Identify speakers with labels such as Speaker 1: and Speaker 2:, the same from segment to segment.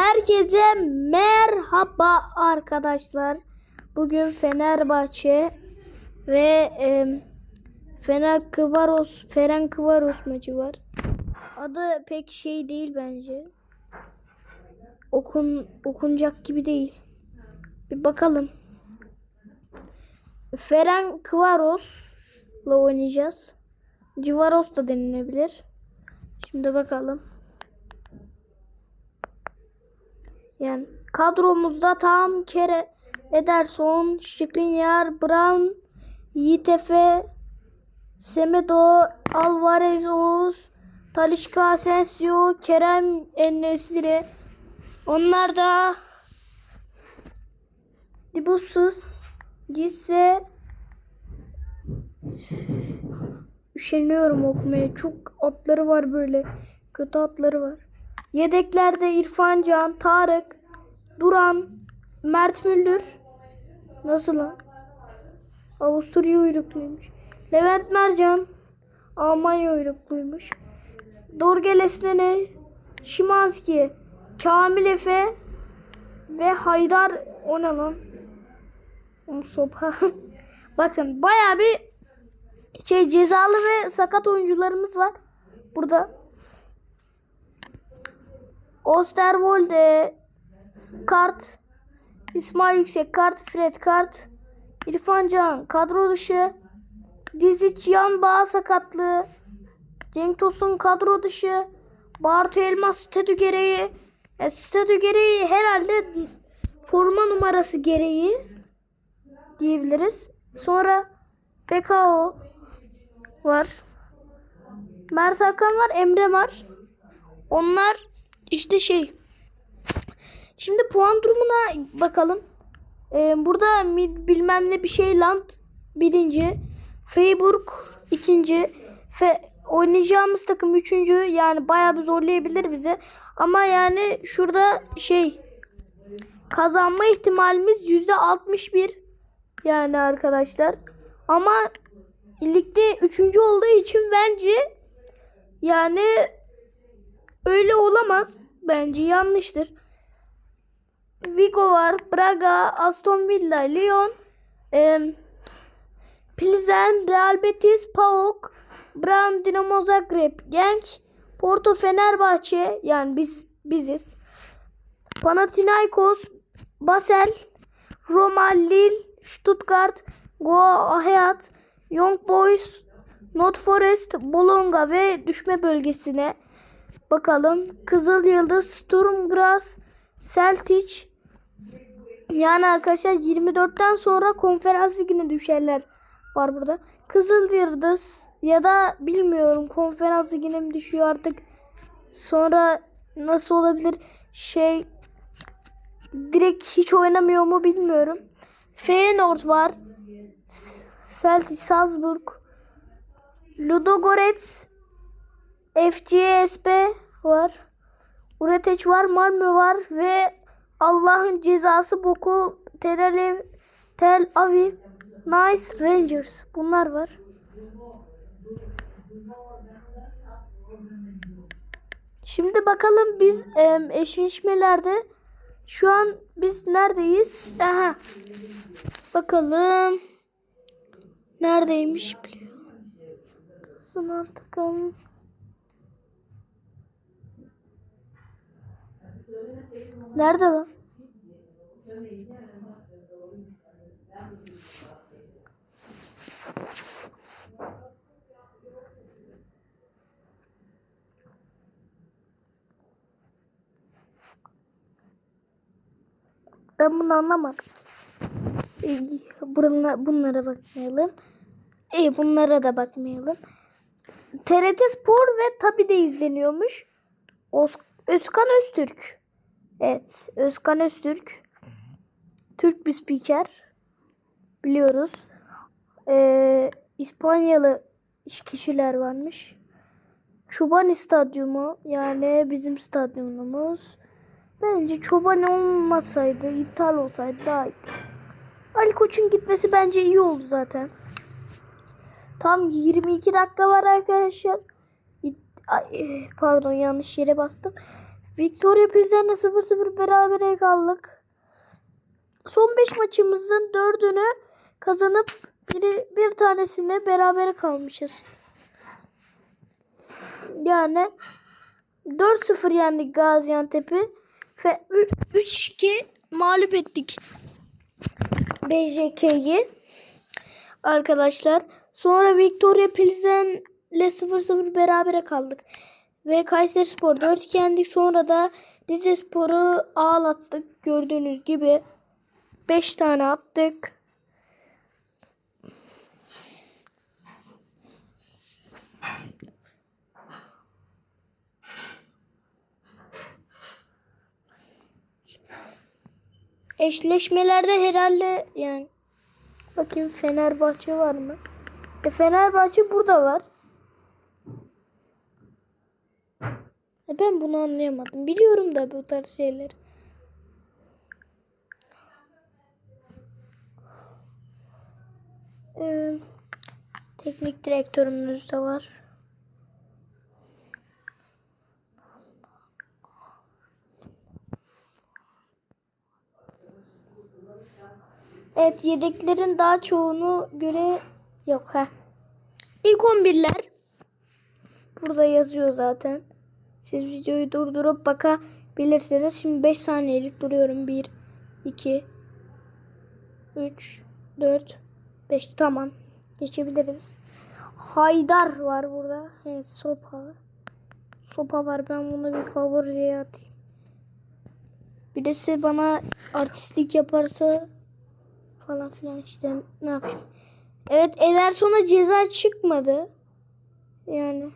Speaker 1: Herkese merhaba arkadaşlar. Bugün Fenerbahçe ve e, Fener Kıvaros, Feren Kıvaros maçı var. Adı pek şey değil bence. Okun okunacak gibi değil. Bir bakalım. Feren Kıvaros'la oynayacağız. Civaros da denilebilir. Şimdi bakalım. Yani kadromuzda tam kere Ederson, Skriniar, Brown, Yiğitefe, Semedo, Alvarez Oğuz, Talişka Asensio, Kerem Ennesiri. Onlar da Dibusuz, Gisse Üşeniyorum okumaya. Çok atları var böyle. Kötü atları var. Yedeklerde İrfan Can, Tarık, Duran, Mert Müldür. Nasıl lan? Avusturya uyrukluymuş. Levent Mercan, Almanya uyrukluymuş. Dorgel Esnene, Şimanski, Kamil Efe ve Haydar o ne lan? Sopa. Bakın bayağı bir şey cezalı ve sakat oyuncularımız var. Burada Osterwolde kart İsmail Yüksek kart Fred kart İrfan Can kadro dışı Dizic yan bağ sakatlığı Cenk Tosun kadro dışı Bartu Elmas statü gereği e, statü gereği herhalde forma numarası gereği diyebiliriz. Sonra BKO var. Mert Hakan var. Emre var. Onlar işte şey. Şimdi puan durumuna bakalım. Ee, burada mid, bilmem ne bir şey Land birinci. Freiburg ikinci. Fe, oynayacağımız takım üçüncü. Yani bayağı bir zorlayabilir bizi. Ama yani şurada şey kazanma ihtimalimiz yüzde 61 yani arkadaşlar. Ama ligde üçüncü olduğu için bence yani öyle olamaz. Bence yanlıştır. Vigo var, Braga, Aston Villa, Lyon, e, Pilsen, Real Betis, PAOK, Brown, Dinamo Zagreb, Genk, Porto, Fenerbahçe yani biz biziz. Panathinaikos, Basel, Roma, Lille, Stuttgart, Goa Hayat, Young Boys, Not Forest, Bolonga ve düşme bölgesine bakalım. Kızıl Yıldız, Sturm Graz, Celtic. Yani arkadaşlar 24'ten sonra konferans ligine düşerler var burada. Kızıl Yıldız ya da bilmiyorum konferans ligine mi düşüyor artık. Sonra nasıl olabilir? Şey direkt hiç oynamıyor mu bilmiyorum. Feyenoord var. Celtic Salzburg. Ludogorets. FCSB var. Ureteç var. Malmö var. Ve Allah'ın cezası boku Tel Aviv, Tel Aviv Nice Rangers. Bunlar var. Şimdi bakalım biz e, eşleşmelerde şu an biz neredeyiz? Aha. Bakalım. Neredeymiş biliyor. Sınav takım. Nerede lan? Ben bunu anlamadım. İyi, Bunlara, bunlara bakmayalım. İyi bunlara da bakmayalım. TRT Spor ve tabi de izleniyormuş. Özkan Öztürk. Evet Özkan Öztürk. Türk bir spiker. Biliyoruz. Ee, İspanyalı kişiler varmış. Çobani Stadyumu yani bizim stadyumumuz. Bence Çobani olmasaydı, iptal olsaydı daha iyi. Ali Koç'un gitmesi bence iyi oldu zaten. Tam 22 dakika var arkadaşlar. Ay, pardon yanlış yere bastım. Victoria Pilsen'le 0-0 berabere kaldık. Son 5 maçımızın 4'ünü kazanıp biri, bir tanesini berabere kalmışız. Yani 4-0 yendik Gaziantep'i ve 3-2 mağlup ettik BJK'yi arkadaşlar. Sonra Victoria Pilsen'le 0-0 berabere kaldık. Ve Kayseri Spor 4 yendik. Sonra da Rize Spor'u ağlattık. Gördüğünüz gibi 5 tane attık. Eşleşmelerde herhalde yani bakayım Fenerbahçe var mı? E Fenerbahçe burada var. E ben bunu anlayamadım. Biliyorum da bu tarz şeyleri. Ee, teknik direktörümüz de var. Evet yedeklerin daha çoğunu göre yok ha. İlk 11'ler burada yazıyor zaten. Siz videoyu durdurup bakabilirsiniz. Şimdi 5 saniyelik duruyorum. 1 2 3 4 5 tamam. Geçebiliriz. Haydar var burada. Evet, sopa. Sopa var. Ben bunu bir favoriye atayım. Birisi bana artistlik yaparsa falan filan işte ne yapayım. Evet Ederson'a ceza çıkmadı. Yani.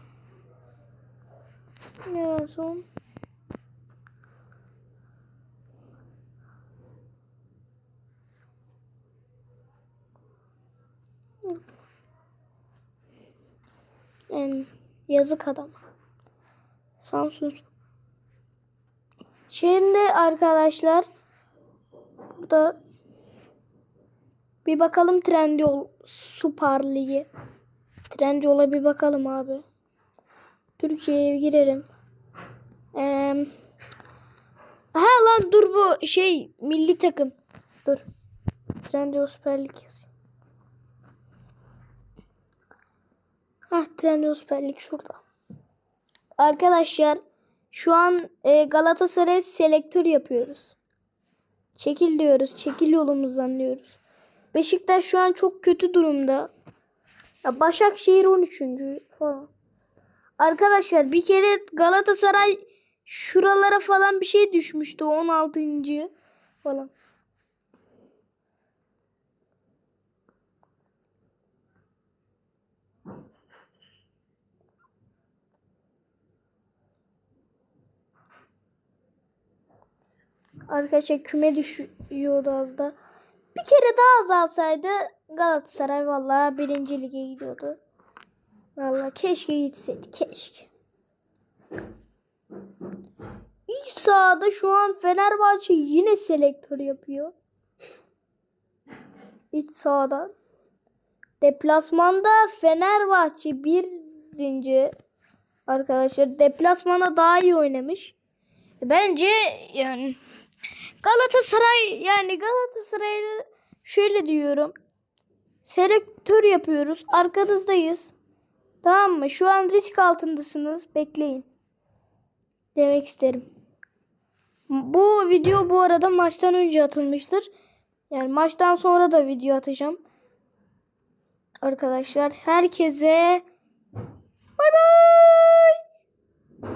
Speaker 1: Ederson. Yani yazık adam. Samsun. Şimdi arkadaşlar burada bir bakalım Trendyol Süper Ligi. Trendyol'a bir bakalım abi. Türkiye'ye girelim. Ee, ha lan dur bu şey milli takım. Dur. Trendyol Süper Lig yazayım. Hah Trendyol Süper Lig şurada. Arkadaşlar şu an e, Galatasaray selektör yapıyoruz. Çekil diyoruz. Çekil yolumuzdan diyoruz. Beşiktaş şu an çok kötü durumda. Ya Başakşehir 13. falan. Arkadaşlar bir kere Galatasaray şuralara falan bir şey düşmüştü 16. falan. Arkadaşlar küme düşüyordu az da. Bir kere daha azalsaydı Galatasaray vallahi birinci lige gidiyordu. Vallahi keşke gitseydi keşke. İç sahada şu an Fenerbahçe yine selektör yapıyor. İç sahada. Deplasmanda Fenerbahçe birinci arkadaşlar. Deplasmana daha iyi oynamış. Bence yani Galatasaray yani Galatasaray'ı şöyle diyorum. Selektör yapıyoruz. Arkanızdayız. Tamam mı? Şu an risk altındasınız. Bekleyin. Demek isterim. Bu video bu arada maçtan önce atılmıştır. Yani maçtan sonra da video atacağım. Arkadaşlar herkese bay bay.